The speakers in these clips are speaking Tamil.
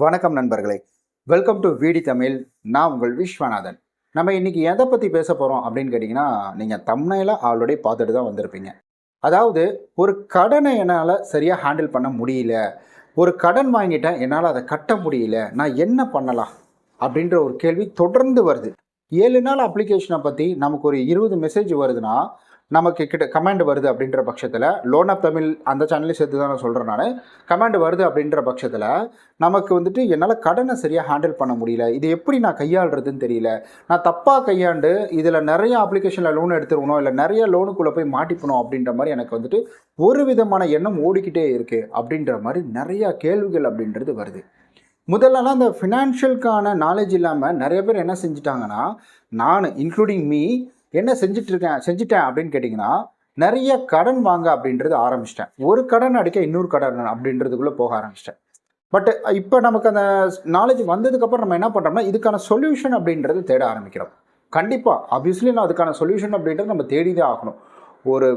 வணக்கம் நண்பர்களே. வெல்கம் டு வீடி தமிழ் நான் உங்கள் விஸ்வநாதன். நம்ம இன்றைக்கி எதை பற்றி பேச போகிறோம் அப்படின்னு கேட்டிங்கன்னா நீங்கள் தம்னையில் ஆல்ரெடி பார்த்துட்டு தான் வந்திருப்பீங்க. அதாவது ஒரு கடனை என்னால் சரியாக ஹேண்டில் பண்ண முடியல. ஒரு கடன் வாங்கிட்டேன் என்னால் அதை கட்ட முடியல. நான் என்ன பண்ணலாம்? அப்படின்ற ஒரு கேள்வி தொடர்ந்து வருது. ஏழு நாள் அப்ளிகேஷனை பற்றி நமக்கு ஒரு இருபது மெசேஜ் வருதுன்னா நமக்கு கிட்ட கமெண்ட் வருது அப்படின்ற பட்சத்தில் லோன் ஆஃப் தமிழ் அந்த சேனலையும் சேர்த்து தான் நான் சொல்கிறேன் நான். கமெண்ட் வருது அப்படின்ற பட்சத்தில் நமக்கு வந்துட்டு என்னால் கடனை சரியாக ஹேண்டில் பண்ண முடியல. இது எப்படி நான் கையாளுறதுன்னு தெரியல. நான் தப்பாக கையாண்டு இதில் நிறைய அப்ளிகேஷனில் லோன் எடுத்துருக்கணும் இல்லை நிறைய லோனுக்குள்ளே போய் மாட்டிக்கணும் அப்படின்ற மாதிரி எனக்கு வந்துட்டு ஒரு விதமான எண்ணம் ஓடிக்கிட்டே இருக்குது அப்படின்ற மாதிரி நிறையா கேள்விகள் அப்படின்றது வருது. முதல்லலாம் இந்த ஃபினான்ஷியலுக்கான நாலேஜ் இல்லாமல் நிறைய பேர் என்ன செஞ்சுட்டாங்கன்னா நான் இன்க்ளூடிங் மீ என்ன செஞ்சுட்டு இருக்கேன் செஞ்சுட்டேன் அப்படின்னு கேட்டிங்கன்னா நிறைய கடன் வாங்க அப்படின்றது ஆரம்பிச்சிட்டேன். ஒரு கடன் அடிக்க இன்னொரு கடன் அப்படின்றதுக்குள்ளே போக ஆரம்பிச்சிட்டேன். பட் இப்போ நமக்கு அந்த நாலேஜ் வந்ததுக்கப்புறம் நம்ம என்ன பண்ணுறோம்னா இதுக்கான சொல்யூஷன் அப்படின்றது தேட ஆரம்பிக்கிறோம். கண்டிப்பாக ஆப்வியஸ்லி நான் அதுக்கான சொல்யூஷன் அப்படின்றது நம்ம தேடி தான் ஆகணும். ஒரு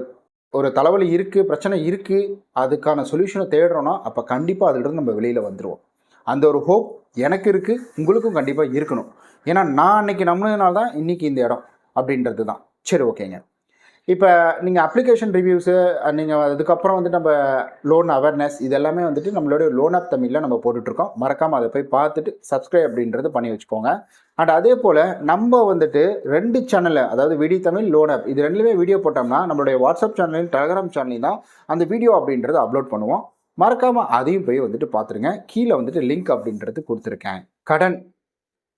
ஒரு தலைவலி இருக்குது பிரச்சனை இருக்குது அதுக்கான சொல்யூஷனை தேடுறோன்னா அப்போ கண்டிப்பாக அதிலிருந்து நம்ம வெளியில் வந்துடுவோம் அந்த ஒரு ஹோப் எனக்கு இருக்குது உங்களுக்கும் கண்டிப்பாக இருக்கணும். ஏன்னா நான் அன்றைக்கி நம்பினதுனால தான் இன்றைக்கி இந்த இடம். அப்படின்றது தான் சரி ஓகேங்க. இப்போ நீங்கள் அப்ளிகேஷன் ரிவ்யூஸு நீங்கள் அதுக்கப்புறம் வந்துட்டு நம்ம லோன் அவேர்னஸ் இது எல்லாமே வந்துட்டு நம்மளுடைய லோன் ஆப் தமிழில் நம்ம போட்டுட்ருக்கோம். மறக்காமல் அதை போய் பார்த்துட்டு சப்ஸ்கிரைப் அப்படின்றது பண்ணி வச்சுக்கோங்க. அண்ட் அதே போல் நம்ம வந்துட்டு ரெண்டு சேனலில் அதாவது விடி தமிழ் லோன் ஆப் இது ரெண்டுலேயுமே வீடியோ போட்டோம்னா நம்மளுடைய வாட்ஸ்அப் சேனலையும் டெலகிராம் சேனலையும் தான் அந்த வீடியோ அப்படின்றது அப்லோட் பண்ணுவோம். மறக்காமல் அதையும் போய் வந்துட்டு பார்த்துருங்க. கீழே வந்துட்டு லிங்க் அப்படின்றது கொடுத்துருக்கேன். கடன்.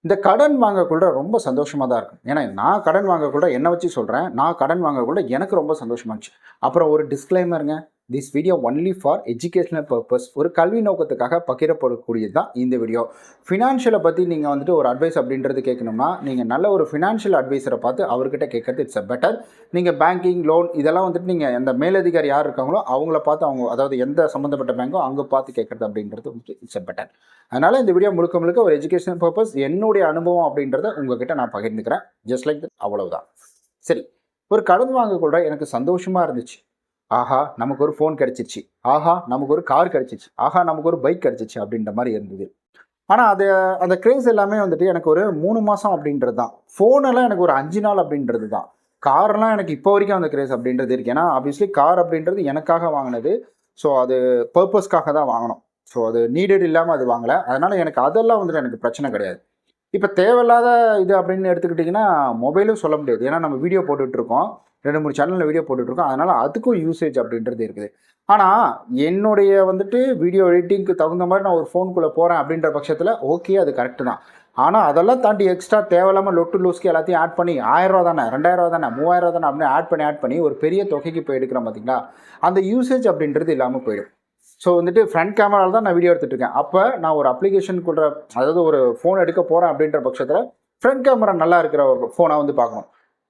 இந்த கடன் வாங்கக்குள்ள ரொம்ப சந்தோஷமாக தான் இருக்கும். ஏன்னா நான் கடன் வாங்கக்குள்ள என்னை வச்சு சொல்கிறேன் நான் கடன் வாங்கக்குள்ள எனக்கு ரொம்ப சந்தோஷமா இருந்துச்சு. அப்புறம் ஒரு டிஸ்க்ளைமருங்க this video only for educational purpose ஒரு கல்வி நோக்கத்துக்காக பகிரப்படக்கூடியது தான் இந்த வீடியோ ஃபினான்ஷியலை பற்றி நீங்கள் வந்துட்டு ஒரு அட்வைஸ் அப்படின்றது கேட்கணும்னா நீங்கள் நல்ல ஒரு ஃபினான்ஷியல் அட்வைஸரை பார்த்து அவர்கிட்ட கேட்கறது இட்ஸ் அ பெட்டர் நீங்கள் பேங்கிங் லோன் இதெல்லாம் வந்துட்டு நீங்கள் எந்த மேலதிகாரி யார் இருக்காங்களோ அவங்கள பார்த்து அவங்க அதாவது எந்த சம்மந்தப்பட்ட பேங்கோ அங்கே பார்த்து கேட்குறது அப்படின்றது வந்துட்டு இட்ஸ் அ பெட்டர் அதனால் இந்த வீடியோ முழுக்க முழுக்க ஒரு எஜுகேஷனல் பர்பஸ் என்னுடைய அனுபவம் அப்படின்றத உங்ககிட்ட நான் பகிர்ந்துக்கிறேன். ஜஸ்ட் லைக் அவ்வளவுதான். சரி ஒரு கடன் வாங்கக்கூட எனக்கு சந்தோஷமாக இருந்துச்சு. ஆஹா நமக்கு ஒரு ஃபோன் கிடச்சிச்சு. ஆஹா நமக்கு ஒரு கார் கிடச்சிச்சு. ஆஹா நமக்கு ஒரு பைக் கிடச்சிச்சு அப்படின்ற மாதிரி இருந்தது. ஆனால் அது அந்த க்ரேஸ் எல்லாமே வந்துட்டு எனக்கு ஒரு மூணு மாதம் அப்படின்றது தான். ஃபோனெல்லாம் எனக்கு ஒரு அஞ்சு நாள் அப்படின்றது தான். கார்லாம் எனக்கு இப்போ வரைக்கும் அந்த க்ரேஸ் அப்படின்றது இருக்குது ஏன்னா ஆப்வியஸ்லி கார் அப்படின்றது எனக்காக வாங்கினது. ஸோ அது பர்பஸ்க்காக தான் வாங்கினோம். ஸோ அது நீடட் இல்லாமல் அது வாங்கலை. அதனால் எனக்கு அதெல்லாம் வந்துட்டு எனக்கு பிரச்சனை கிடையாது. இப்போ தேவையில்லாத இது அப்படின்னு எடுத்துக்கிட்டிங்கன்னா மொபைலும் சொல்ல முடியாது. ஏன்னா நம்ம வீடியோ போட்டுட்ருக்கோம். ரெண்டு மூணு சேனலில் வீடியோ போட்டுட்ருக்கோம். அதனால் அதுக்கும் யூசேஜ் அப்படின்றது இருக்குது. ஆனால் என்னுடைய வந்துட்டு வீடியோ எடிட்டிங்க்கு தகுந்த மாதிரி நான் ஒரு ஃபோனுக்குள்ளே போகிறேன் அப்படின்ற பட்சத்தில் ஓகே அது கரெக்டு தான். ஆனால் அதெல்லாம் தாண்டி எக்ஸ்ட்ரா தேவையில்லாமல் லொட்டு லூஸ்க்கு எல்லாத்தையும் ஆட் பண்ணி ஆயிரரூவா தானே ரெண்டாயிரரூவா தானே மூவாயிரரூவா தானே அப்படின்னு ஆட் பண்ணி ஆட் பண்ணி ஒரு பெரிய தொகைக்கு போய் எடுக்கிறோம் பார்த்தீங்களா அந்த யூசேஜ் அப்படின்றது இல்லாமல் போயிடும். ஸோ வந்துட்டு ஃப்ரண்ட் கேமராவில் தான் நான் வீடியோ எடுத்துகிட்ருக்கேன் அப்போ நான் ஒரு அப்ளிகேஷனுக்குள்ள அதாவது ஒரு ஃபோன் எடுக்க போகிறேன் அப்படின்ற பட்சத்தில் ஃப்ரண்ட் கேமரா நல்லா இருக்கிற ஒரு ஃபோனை வந்து பார்க்கணும்.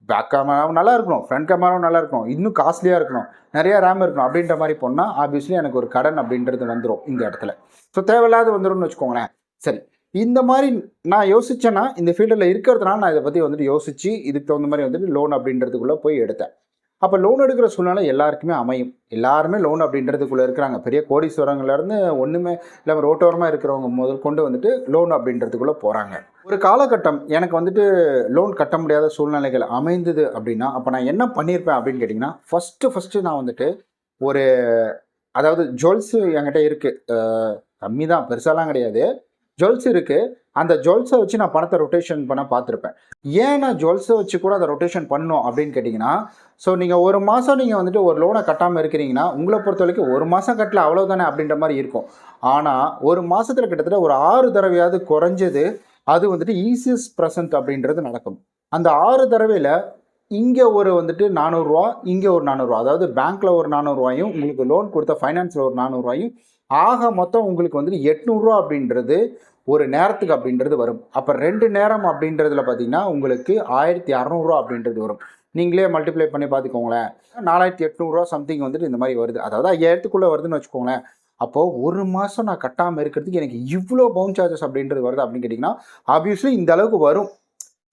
பேக் கேமராவும் நல்லா இருக்கணும். ஃப்ரண்ட் கேமராவும் நல்லா இருக்கணும். இன்னும் காஸ்ட்லியாக இருக்கணும். நிறையா ரேம் இருக்கணும் அப்படின்ற மாதிரி போனால் ஆப்வியஸ்லி எனக்கு ஒரு கடன் அப்படின்றது வந்துடும் இந்த இடத்துல. ஸோ தேவையில்லாத வந்துடும்னு வச்சுக்கோங்களேன். சரி. இந்த மாதிரி நான் யோசித்தேன்னா இந்த ஃபீல்டில் இருக்கிறதுனால நான் இதை பற்றி வந்துட்டு யோசித்து இதுக்கு தகுந்த மாதிரி வந்துட்டு லோன் அப்படின்றதுக்குள்ளே போய் எடுத்தேன். அப்போ லோன் எடுக்கிற சூழ்நிலை எல்லாருக்குமே அமையும். எல்லாருமே லோன் அப்படின்றதுக்குள்ளே இருக்கிறாங்க. பெரிய கோடீஸ்வரங்கள்லேருந்து ஒன்றுமே இல்லாமல் ரோட்டோரமாக இருக்கிறவங்க முதல் கொண்டு வந்துட்டு லோன் அப்படின்றதுக்குள்ளே போகிறாங்க ஒரு காலகட்டம் எனக்கு வந்துட்டு லோன் கட்ட முடியாத சூழ்நிலைகள் அமைந்தது அப்படின்னா அப்போ நான் என்ன பண்ணியிருப்பேன் அப்படின்னு கேட்டிங்கன்னா ஃபஸ்ட்டு ஃபஸ்ட்டு நான் வந்துட்டு ஒரு அதாவது ஜுவல்ஸு என்கிட்ட இருக்குது கம்மி தான் பெருசாலாம் கிடையாது. ஜுவல்ஸ் இருக்குது அந்த ஜுவல்ஸை வச்சு நான் பணத்தை ரொட்டேஷன் பண்ண பார்த்துருப்பேன். ஏன் நான் ஜுவல்ஸை வச்சு கூட அதை ரொட்டேஷன் பண்ணணும் அப்படின்னு கேட்டிங்கன்னா ஸோ நீங்கள் ஒரு மாதம் நீங்கள் வந்துட்டு ஒரு லோனை கட்டாமல் இருக்கிறீங்கன்னா உங்களை பொறுத்த வரைக்கும் ஒரு மாதம் கட்டல அவ்வளோதானே அப்படின்ற மாதிரி இருக்கும். ஆனால் ஒரு மாதத்தில் கிட்டத்தட்ட ஒரு ஆறு தடவையாவது குறைஞ்சது அது வந்துட்டு ஈஸியஸ் ப்ரெசன்ட் அப்படின்றது நடக்கும். அந்த ஆறு தடவையில் இங்கே ஒரு வந்துட்டு நானூறுரூவா இங்கே ஒரு நானூறுரூவா அதாவது பேங்க்கில் ஒரு நானூறுரூவாயும் உங்களுக்கு லோன் கொடுத்த ஃபைனான்ஸில் ஒரு நானூறுரூவாயும் ஆக மொத்தம் உங்களுக்கு வந்துட்டு எட்நூறுரூவா அப்படின்றது ஒரு நேரத்துக்கு அப்படின்றது வரும். அப்போ ரெண்டு நேரம் அப்படின்றதுல பார்த்தீங்கன்னா உங்களுக்கு ஆயிரத்தி அறநூறுவா அப்படின்றது வரும். நீங்களே மல்டிப்ளை பண்ணி பார்த்துக்கோங்களேன் நாலாயிரத்தி எட்நூறுரூவா சம்திங் வந்துட்டு இந்த மாதிரி வருது. அதாவது ஐயாயிரத்துக்குள்ளே வருதுன்னு வச்சுக்கோங்களேன். அப்போது ஒரு மாதம் நான் கட்டாமல் இருக்கிறதுக்கு எனக்கு இவ்வளோ பவுன் சார்ஜஸ் அப்படின்றது வருது அப்படின்னு கேட்டிங்கன்னா ஆப்வியஸ்லி இந்த அளவுக்கு வரும்.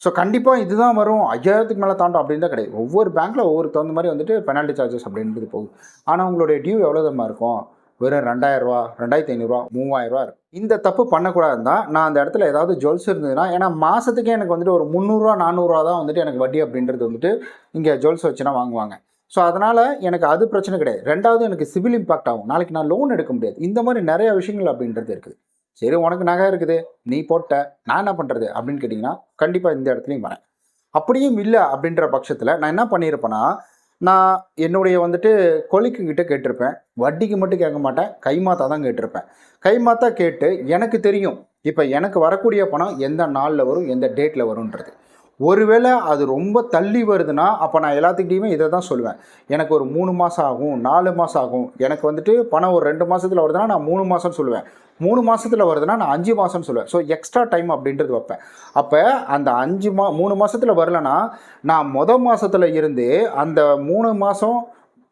ஸோ கண்டிப்பாக இதுதான் வரும். ஐயாயிரத்துக்கு மேலே தாண்டும் அப்படின்னு தான் கிடையாது. ஒவ்வொரு பேங்க்கில் ஒவ்வொரு தகுந்த மாதிரி வந்துட்டு பெனால்ட்டி சார்ஜஸ் அப்படின்றது போகுது. ஆனால் உங்களுடைய டியூ எவ்வளோ தரமாக இருக்கும்? வெறும் ரெண்டாயிரரூவா ரெண்டாயிரத்தி ஐநூறுரூவா மூவாயிரரூவா இருக்கும் இந்த தப்பு பண்ணக்கூடாது தான் நான் அந்த இடத்துல ஏதாவது ஜுவல்ஸ் இருந்ததுன்னா ஏன்னா மாதத்துக்கே எனக்கு வந்துட்டு ஒரு முந்நூறுரூவா நானூறுரூவா தான் வந்துட்டு எனக்கு வட்டி அப்படின்றது வந்துட்டு இங்கே ஜுவல்ஸ் வச்சுனா வாங்குவாங்க. ஸோ அதனால் எனக்கு அது பிரச்சனை கிடையாது. ரெண்டாவது எனக்கு சிவில் இம்பாக்ட் ஆகும். நாளைக்கு நான் லோன் எடுக்க முடியாது. இந்த மாதிரி நிறைய விஷயங்கள் அப்படின்றது இருக்குது. சரி உனக்கு நகை இருக்குது. நீ போட்ட. நான் என்ன பண்ணுறது அப்படின்னு கேட்டிங்கன்னா கண்டிப்பாக இந்த இடத்துலையும் வரேன். அப்படியும் இல்லை அப்படின்ற பட்சத்தில் நான் என்ன பண்ணியிருப்பேன்னா நான் என்னுடைய வந்துட்டு கொலிக்குங்கிட்ட கேட்டிருப்பேன். வட்டிக்கு மட்டும் கேட்க மாட்டேன். கைமாத்தா தான் கேட்டிருப்பேன். கைமாத்தா கேட்டு எனக்கு தெரியும். இப்போ எனக்கு வரக்கூடிய பணம் எந்த நாளில் வரும் எந்த டேட்டில் வரும்ன்றது. ஒருவேளை அது ரொம்ப தள்ளி வருதுன்னா அப்போ நான் எல்லாத்துக்கிட்டையுமே இதை தான் சொல்லுவேன். எனக்கு ஒரு மூணு மாதம் ஆகும் நாலு மாதம் ஆகும். எனக்கு வந்துட்டு பணம் ஒரு ரெண்டு மாதத்தில் வருதுன்னா நான் மூணு மாதம்னு சொல்லுவேன். மூணு மாதத்தில் வருதுன்னா நான் அஞ்சு மாதம்னு சொல்லுவேன். ஸோ எக்ஸ்ட்ரா டைம் அப்படின்றது வைப்பேன். அப்போ அந்த அஞ்சு மா மூணு மாதத்தில் வரலன்னா நான் மொதல் மாதத்தில் இருந்து அந்த மூணு மாதம்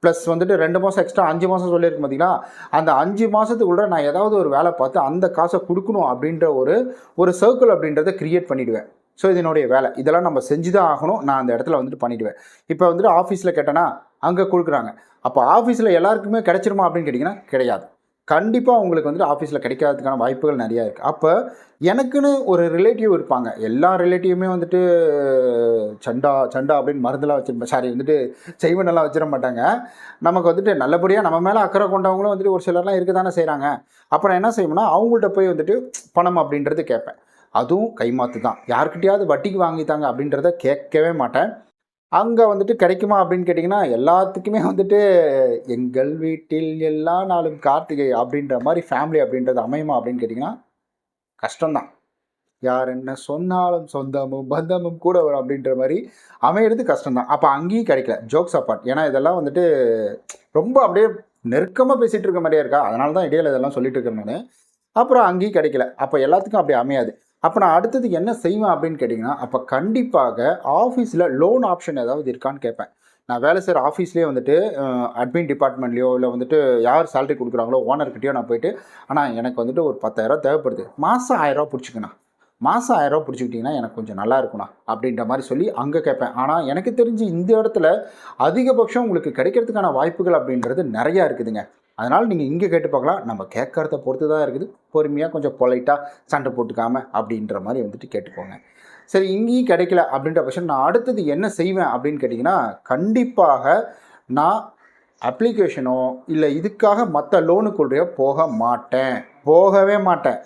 ப்ளஸ் வந்துட்டு ரெண்டு மாதம் எக்ஸ்ட்ரா அஞ்சு மாதம் சொல்லியிருக்கு பார்த்தீங்கன்னா அந்த அஞ்சு மாதத்துக்குள்ள நான் ஏதாவது ஒரு வேலை பார்த்து அந்த காசை கொடுக்கணும் அப்படின்ற ஒரு ஒரு சர்க்கிள் அப்படின்றத க்ரியேட் பண்ணிவிடுவேன் ஸோ இதனுடைய வேலை. இதெல்லாம் நம்ம செஞ்சு தான் ஆகணும். நான் அந்த இடத்துல வந்துட்டு பண்ணிவிடுவேன் இப்போ வந்துட்டு ஆஃபீஸில் கேட்டேன்னா அங்கே கொடுக்குறாங்க. அப்போ ஆஃபீஸில் எல்லாருக்குமே கிடைச்சிருமா அப்படின்னு கேட்டிங்கன்னா கிடையாது. கண்டிப்பாக உங்களுக்கு வந்துட்டு ஆஃபீஸில் கிடைக்காததுக்கான வாய்ப்புகள் நிறையா இருக்குது அப்போ எனக்குன்னு ஒரு ரிலேட்டிவ் இருப்பாங்க. எல்லா ரிலேட்டிவுமே வந்துட்டு சண்டா சண்டா அப்படின்னு மருந்தெல்லாம் வச்சிருப்பேன் சாரி வந்துட்டு செய்வனெல்லாம் வச்சிட மாட்டாங்க. நமக்கு வந்துட்டு நல்லபடியாக நம்ம மேலே அக்கறை கொண்டவங்களும் வந்துட்டு ஒரு சிலர்லாம் இருக்க தானே செய்கிறாங்க அப்புறம் என்ன செய்வோம்னா அவங்கள்ட்ட போய் வந்துட்டு பணம் அப்படின்றது கேட்பேன். அதுவும் கைமாத்து தான். யாருக்கிட்டையாவது வட்டிக்கு வாங்கித்தாங்க அப்படின்றத கேட்கவே மாட்டேன். அங்கே வந்துட்டு கிடைக்குமா அப்படின்னு கேட்டிங்கன்னா எல்லாத்துக்குமே வந்துட்டு எங்கள் வீட்டில் எல்லா நாளும் கார்த்திகை அப்படின்ற மாதிரி ஃபேமிலி அப்படின்றது அமையுமா அப்படின்னு கேட்டிங்கன்னா கஷ்டம்தான். யார் என்ன சொன்னாலும் சொந்தமும் பந்தமும் கூட வரும் அப்படின்ற மாதிரி அமையிறது கஷ்டம்தான். அப்போ அங்கேயும் கிடைக்கல. ஜோக்ஸ் அப்பார்ட் ஏன்னா இதெல்லாம் வந்துட்டு ரொம்ப அப்படியே நெருக்கமாக பேசிகிட்டு இருக்க மாதிரியே இருக்கா? அதனால தான் இடையில இதெல்லாம் சொல்லிட்டு இருக்கேன் நான். அப்புறம் அங்கேயும் கிடைக்கல. அப்போ எல்லாத்துக்கும் அப்படி அமையாது. அப்போ நான் அடுத்தது என்ன செய்வேன் அப்படின்னு கேட்டிங்கன்னா அப்போ கண்டிப்பாக ஆஃபீஸில் லோன் ஆப்ஷன் ஏதாவது இருக்கான்னு கேட்பேன். நான் வேலை செய்கிற ஆஃபீஸ்லேயே வந்துட்டு அட்மின் டிபார்ட்மெண்ட்லேயோ இல்லை வந்துட்டு யார் சேலரி கொடுக்குறாங்களோ ஓனர்கிட்டயோ நான் போயிட்டு ஆனால் எனக்கு வந்துட்டு ஒரு பத்தாயிரரூவா தேவைப்படுது. மாதம் ஆயிரரூவா பிடிச்சிக்கண்ணா. மாதம் ஆயிரரூவா பிடிச்சிக்கிட்டிங்கன்னா எனக்கு கொஞ்சம் நல்லா இருக்குண்ணா அப்படின்ற மாதிரி சொல்லி அங்கே கேட்பேன். ஆனால் எனக்கு தெரிஞ்சு இந்த இடத்துல அதிகபட்சம் உங்களுக்கு கிடைக்கிறதுக்கான வாய்ப்புகள் அப்படின்றது நிறையா இருக்குதுங்க. அதனால் நீங்கள் இங்கே கேட்டு பார்க்கலாம். நம்ம கேட்கறத பொறுத்து தான் இருக்குது. பொறுமையாக கொஞ்சம் பொலைட்டாக சண்டை போட்டுக்காம அப்படின்ற மாதிரி வந்துட்டு கேட்டுக்கோங்க. சரி இங்கேயும் கிடைக்கல அப்படின்ற பட்சம் நான் அடுத்தது என்ன செய்வேன் அப்படின்னு கேட்டிங்கன்னா கண்டிப்பாக நான் அப்ளிகேஷனோ இல்லை இதுக்காக மற்ற லோனுக்குள்ளேயோ போக மாட்டேன். போகவே மாட்டேன்.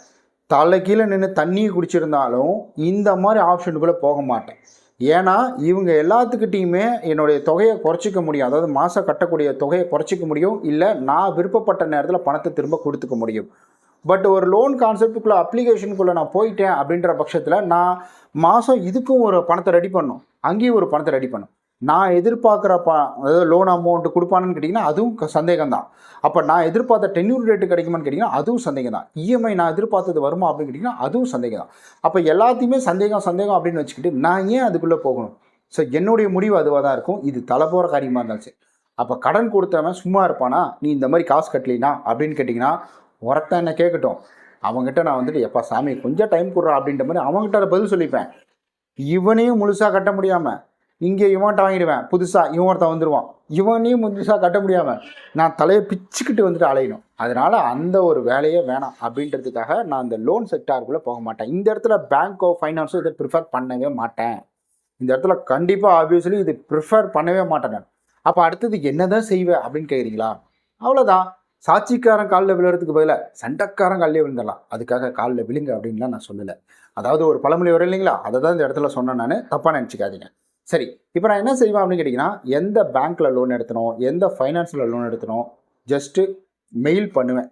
தலை கீழே நின்று தண்ணியை குடிச்சிருந்தாலும் இந்த மாதிரி ஆப்ஷனுக்குள்ளே போக மாட்டேன். ஏன்னா இவங்க எல்லாத்துக்கிட்டேயுமே என்னுடைய தொகையை குறைச்சிக்க முடியும். அதாவது மாதம் கட்டக்கூடிய தொகையை குறைச்சிக்க முடியும். இல்லை நான் விருப்பப்பட்ட நேரத்தில் பணத்தை திரும்ப கொடுத்துக்க முடியும். பட் ஒரு லோன் கான்செப்டுக்குள்ளே அப்ளிகேஷனுக்குள்ளே நான் போயிட்டேன் அப்படின்ற பட்சத்தில் நான் மாதம் இதுக்கும் ஒரு பணத்தை ரெடி பண்ணும். அங்கேயும் ஒரு பணத்தை ரெடி பண்ணும். நான் எதிர்பார்க்குற ப அதாவது லோன் அமௌண்ட் கொடுப்பானு கேட்டிங்கன்னா அதுவும் சந்தேகம் தான் அப்போ நான் எதிர்பார்த்த டென்யூர் ரேட்டு கிடைக்குமான்னு கேட்டிங்கன்னா அதுவும் சந்தேகம் தான் இஎம்ஐ நான் எதிர்பார்த்தது வருமா அப்படின்னு கேட்டிங்கன்னா அதுவும் சந்தேகம் தான் அப்போ எல்லாத்தையுமே சந்தேகம் சந்தேகம் அப்படின்னு வச்சுக்கிட்டு நான் ஏன் அதுக்குள்ளே போகணும்? ஸோ என்னுடைய முடிவு அதுவாக தான் இருக்கும். இது தலை போகிற காரியமாக இருந்தாலும் சரி. அப்போ கடன் கொடுத்தவன் சும்மா இருப்பானா? நீ இந்த மாதிரி காசு கட்டலினா? அப்படின்னு கேட்டிங்கன்னா ஒருத்தன் என்ன கேட்கட்டும். அவங்ககிட்ட நான் வந்துட்டு எப்பா சாமி கொஞ்சம் டைம் கொடுறா அப்படின்ற மாதிரி அவங்ககிட்ட பதில் சொல்லிப்பேன். இவனையும் முழுசாக கட்ட முடியாமல் இங்கே இவன்கிட்ட வாங்கிடுவேன். புதுசாக இவன் ஒருத்தன் வந்துடுவான் இவனையும் புதுசாக கட்ட முடியாமல் நான் தலையை பிச்சுக்கிட்டு வந்துட்டு அலையணும். அதனால் அந்த ஒரு வேலையே வேணாம். அப்படின்றதுக்காக நான் அந்த லோன் செக்டாருக்குள்ளே போக மாட்டேன். இந்த இடத்துல பேங்க்கோ ஃபைனான்ஸோ இதை ப்ரிஃபர் பண்ணவே மாட்டேன். இந்த இடத்துல கண்டிப்பாக ஆப்வியஸ்லி இது ப்ரிஃபர் பண்ணவே மாட்டேன் நான். அப்போ அடுத்தது என்ன தான் செய்வேன் அப்படின்னு கேட்குறீங்களா அவ்வளோதான் சாட்சிக்காரன் காலில் விழுறதுக்கு பதிலாக சண்டைக்காரன் காலிலே விழுந்துடலாம். அதுக்காக காலில் விழுங்க அப்படின்லாம் நான் சொல்லலை. அதாவது ஒரு பழமொழி வரும் இல்லைங்களா? அதை தான் இந்த இடத்துல சொன்னேன் நான். தப்பாக நினச்சிக்காதீங்க. சரி இப்போ நான் என்ன செய்வேன் அப்படின்னு கேட்டிங்கன்னா எந்த பேங்க்கில் லோன் எடுத்தனோ எந்த ஃபைனான்ஸில் லோன் எடுத்தனோ ஜஸ்ட்டு மெயில் பண்ணுவேன்.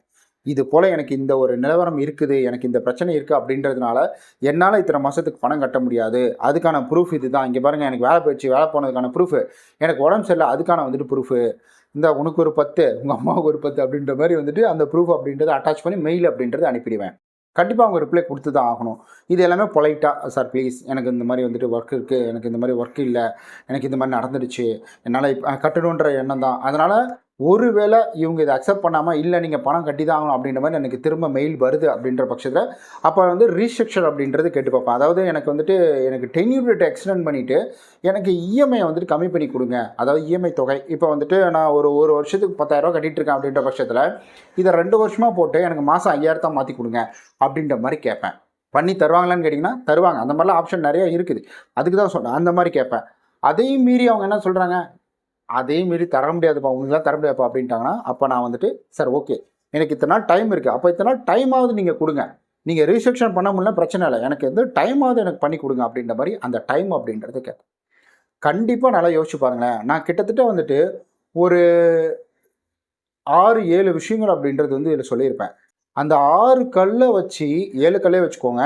இது போல் எனக்கு இந்த ஒரு நிலவரம் இருக்குது எனக்கு இந்த பிரச்சனை இருக்குது அப்படின்றதுனால என்னால் இத்தனை மாதத்துக்கு பணம் கட்ட முடியாது. அதுக்கான ப்ரூஃப் இது தான் இங்கே பாருங்கள் எனக்கு வேலை போயிடுச்சு வேலை போனதுக்கான ப்ரூஃபு எனக்கு உடம்பு சரியில்லை அதுக்கான வந்துட்டு ப்ரூஃபு இந்த உனக்கு ஒரு பத்து உங்கள் அம்மாவுக்கு ஒரு பத்து அப்படின்ற மாதிரி வந்துட்டு அந்த ப்ரூஃப் அப்படின்றத அட்டாச் பண்ணி மெயில் அப்படின்றத அனுப்பிடுவேன். கண்டிப்பாக அவங்க ரிப்ளை கொடுத்து தான் ஆகணும். இது எல்லாமே பொலைட்டாக சார் ப்ளீஸ் எனக்கு இந்த மாதிரி வந்துட்டு ஒர்க் இருக்குது எனக்கு இந்த மாதிரி ஒர்க் இல்லை. எனக்கு இந்த மாதிரி நடந்துடுச்சு. என்னால் இப்போ கட்டணுன்ற எண்ணம் தான். அதனால் ஒருவேளை இவங்க இதை அக்செப்ட் பண்ணாமல் இல்லை நீங்கள் பணம் கட்டி தான் ஆகணும் அப்படின்ற மாதிரி எனக்கு திரும்ப மெயில் வருது அப்படின்ற பட்சத்தில் அப்போ வந்து ரீஸ்ட்ரக்சர் அப்படின்றது கேட்டு பார்ப்பேன். அதாவது எனக்கு வந்துட்டு எனக்கு டென்யூர் டேட் எக்ஸ்டெண்ட் பண்ணிவிட்டு எனக்கு இஎம்ஐ வந்துட்டு கம்மி பண்ணி கொடுங்க. அதாவது இஎம்ஐ தொகை. இப்போ வந்துட்டு நான் ஒரு ஒரு வருஷத்துக்கு பத்தாயிரரூவா கட்டிகிட்டு இருக்கேன் அப்படின்ற பட்சத்தில் இதை ரெண்டு வருஷமாக போட்டு எனக்கு மாதம் ஐயாயிரத்தான் மாற்றி கொடுங்க அப்படின்ற மாதிரி கேட்பேன். பண்ணி தருவாங்களான்னு கேட்டிங்கன்னா தருவாங்க. அந்த மாதிரிலாம் ஆப்ஷன் நிறையா இருக்குது. அதுக்கு தான் சொன்னேன். அந்த மாதிரி கேட்பேன். அதையும் மீறி அவங்க என்ன சொல்கிறாங்க அதே மீறி தர முடியாதுப்பா உங்களுக்குலாம் தர முடியாதுப்பா அப்படின்ட்டாங்கன்னா அப்போ நான் வந்துட்டு சார் ஓகே. எனக்கு இத்தனை நாள் டைம் இருக்குது அப்போ இத்தனை நாள் டைமாவது நீங்கள் கொடுங்க. நீங்கள் ரிசெப்ஷன் பண்ண முடியல பிரச்சனை இல்லை. எனக்கு எந்த டைமாவது எனக்கு பண்ணி கொடுங்க அப்படின்ற மாதிரி அந்த டைம் அப்படின்றது கேட்பேன். கண்டிப்பாக நல்லா யோசிச்சு பாருங்களேன். நான் கிட்டத்தட்ட வந்துட்டு ஒரு ஆறு ஏழு விஷயங்கள் அப்படின்றது வந்து இதில் சொல்லியிருப்பேன். அந்த ஆறு கல்லை வச்சு ஏழு கல்லே வச்சுக்கோங்க.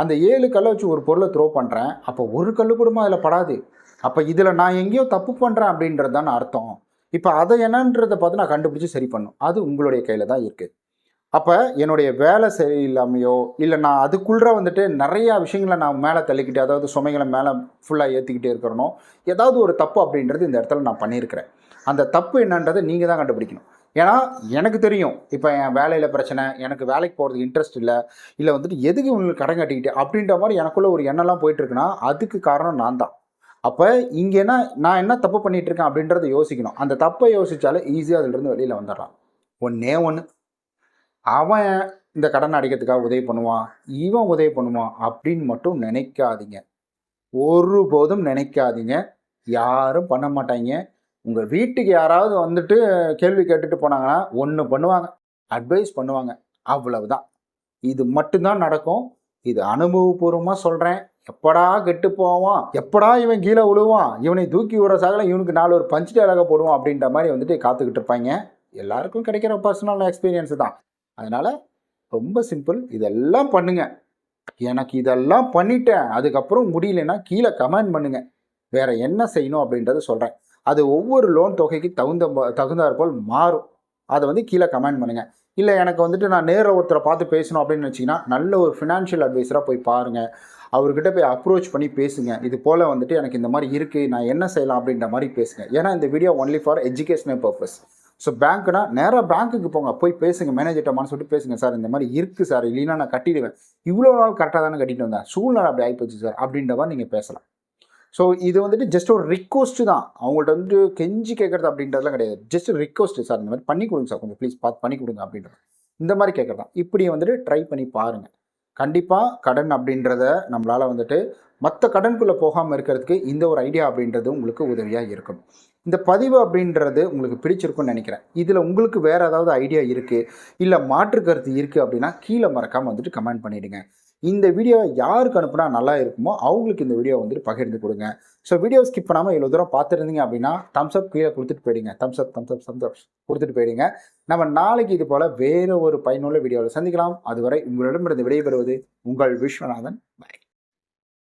அந்த ஏழு கல்லை வச்சு ஒரு பொருளை த்ரோ பண்ணுறேன் அப்போ ஒரு கல் கூடமா அதில் படாது. அப்போ இதில் நான் எங்கேயோ தப்பு பண்ணுறேன் அப்படின்றது தான் அர்த்தம். இப்போ அதை என்னன்றதை பார்த்து நான் கண்டுபிடிச்சி சரி பண்ணும் அது உங்களுடைய கையில் தான் இருக்குது அப்போ என்னுடைய வேலை சரியில்லாமையோ இல்லை நான் அதுக்குள்ளே வந்துட்டு நிறையா விஷயங்களை நான் மேலே தள்ளிக்கிட்டு அதாவது சுமைகளை மேலே ஃபுல்லாக ஏற்றிக்கிட்டே இருக்கிறனோ ஏதாவது ஒரு தப்பு அப்படின்றது இந்த இடத்துல நான் பண்ணியிருக்கிறேன். அந்த தப்பு என்னன்றதை நீங்கள் தான் கண்டுபிடிக்கணும். ஏன்னா எனக்கு தெரியும் இப்போ என் வேலையில் பிரச்சனை எனக்கு வேலைக்கு போகிறதுக்கு இன்ட்ரெஸ்ட் இல்லை இல்லை வந்துட்டு எதுக்கு உங்களுக்கு கடன் கட்டிக்கிட்டு அப்படின்ற மாதிரி எனக்குள்ளே ஒரு எண்ணம்லாம் போயிட்டுருக்குன்னா அதுக்கு காரணம் நான் தான். அப்போ இங்கே என்ன நான் என்ன தப்பு பண்ணிகிட்டு இருக்கேன் அப்படின்றத யோசிக்கணும். அந்த தப்பை யோசித்தாலே ஈஸியாக அதிலிருந்து வெளியில் வந்துடுறான் ஒன்றே ஒன்று அவன் இந்த கடன் அடைக்கிறதுக்காக உதவி பண்ணுவான். இவன் உதவி பண்ணுவான் அப்படின்னு மட்டும் நினைக்காதீங்க. ஒருபோதும் நினைக்காதீங்க. யாரும் பண்ண மாட்டாங்க. உங்கள் வீட்டுக்கு யாராவது வந்துட்டு கேள்வி கேட்டுட்டு போனாங்கன்னா ஒன்று பண்ணுவாங்க. அட்வைஸ் பண்ணுவாங்க. அவ்வளவுதான். இது மட்டும்தான் நடக்கும். இது அனுபவபூர்வமாக சொல்கிறேன் எப்படா கெட்டு போவான்? எப்படா இவன் கீழே விழுவான்? இவனை தூக்கி விடுற சாகல இவனுக்கு நாலு ஒரு பஞ்சு டேலாக போடுவான் அப்படின்ற மாதிரி வந்துட்டு காத்துக்கிட்டு இருப்பாங்க. எல்லாருக்கும் கிடைக்கிற பர்சனல் எக்ஸ்பீரியன்ஸ் தான். அதனால் ரொம்ப சிம்பிள் இதெல்லாம் பண்ணுங்க. எனக்கு இதெல்லாம் பண்ணிட்டேன். அதுக்கப்புறம் முடியலன்னா கீழே கமெண்ட் பண்ணுங்க. வேற என்ன செய்யணும் அப்படின்றத சொல்கிறேன் அது ஒவ்வொரு லோன் தொகைக்கு தகுந்த தகுந்தாற் போல் மாறும். அதை வந்து கீழே கமெண்ட் பண்ணுங்கள் இல்லை எனக்கு வந்துட்டு நான் நேர ஒருத்தரை பார்த்து பேசணும் அப்படின்னு வச்சிங்கன்னா நல்ல ஒரு ஃபினான்ஷியல் அட்வைஸராக போய் பாருங்கள் அவர்கிட்ட போய் அப்ரோச் பண்ணி பேசுங்க. இது போல் வந்துட்டு எனக்கு இந்த மாதிரி இருக்குது நான் என்ன செய்யலாம் அப்படின்ற மாதிரி பேசுங்க. ஏன்னா இந்த video only for educational purpose so பேங்க்னா நேராக பேங்க்குக்கு போங்க. போய் பேசுங்க. மேனேஜர்கிட்ட சொல்லிட்டு பேசுங்க. சார் இந்த மாதிரி இருக்குது சார். இல்லைன்னா நான் கட்டிடுவேன். இவ்வளோ நாள் கரெக்டாக தானே கட்டிட்டு வந்தேன். சூழ்நிலை அப்படி ஆகிப்போச்சு சார் அப்படின்ற மாதிரி நீங்கள் பேசலாம். ஸோ இது வந்துட்டு ஜஸ்ட் ஒரு ரிக்வஸ்ட்டு தான். அவங்கள்ட்ட வந்துட்டு கெஞ்சி கேட்குறது அப்படின்றதுலாம் கிடையாது. Just request sir. இந்த மாதிரி பண்ணி கொடுங்க சார். கொஞ்சம் ப்ளீஸ் பார்த்து பண்ணி கொடுங்க அப்படின்றது. இந்த மாதிரி கேட்குறது தான் இப்படி வந்துட்டு ட்ரை பண்ணி பாருங்கள் கண்டிப்பாக கடன் அப்படின்றத நம்மளால் வந்துட்டு மற்ற கடனுக்குள்ளே போகாமல் இருக்கிறதுக்கு இந்த ஒரு ஐடியா அப்படின்றது உங்களுக்கு உதவியாக இருக்கும் இந்த பதிவு அப்படின்றது உங்களுக்கு பிடிச்சிருக்கும்னு நினைக்கிறேன். இதில் உங்களுக்கு வேறு ஏதாவது ஐடியா இருக்குது இல்லை மாற்று கருத்து இருக்குது அப்படின்னா கீழே மறக்காமல் வந்துட்டு கமெண்ட் பண்ணிவிடுங்க இந்த வீடியோவை யாருக்கு அனுப்புனா நல்லா இருக்குமோ அவங்களுக்கு இந்த வீடியோ வந்துட்டு பகிர்ந்து கொடுங்க. ஸோ வீடியோ ஸ்கிப் பண்ணாமல் இவ்வளோ தூரம் பார்த்துருந்தீங்க அப்படின்னா தம்ஸ் அப் கீழே கொடுத்துட்டு போயிடுங்க. Thumbs up thumbs up thumbs up கொடுத்துட்டு போயிடுங்க. நம்ம நாளைக்கு இது போல் வேறு ஒரு பயனுள்ள வீடியோவில் சந்திக்கலாம். அதுவரை உங்களிடமிருந்து விடைபெறுவது உங்கள் விஸ்வநாதன். பாய்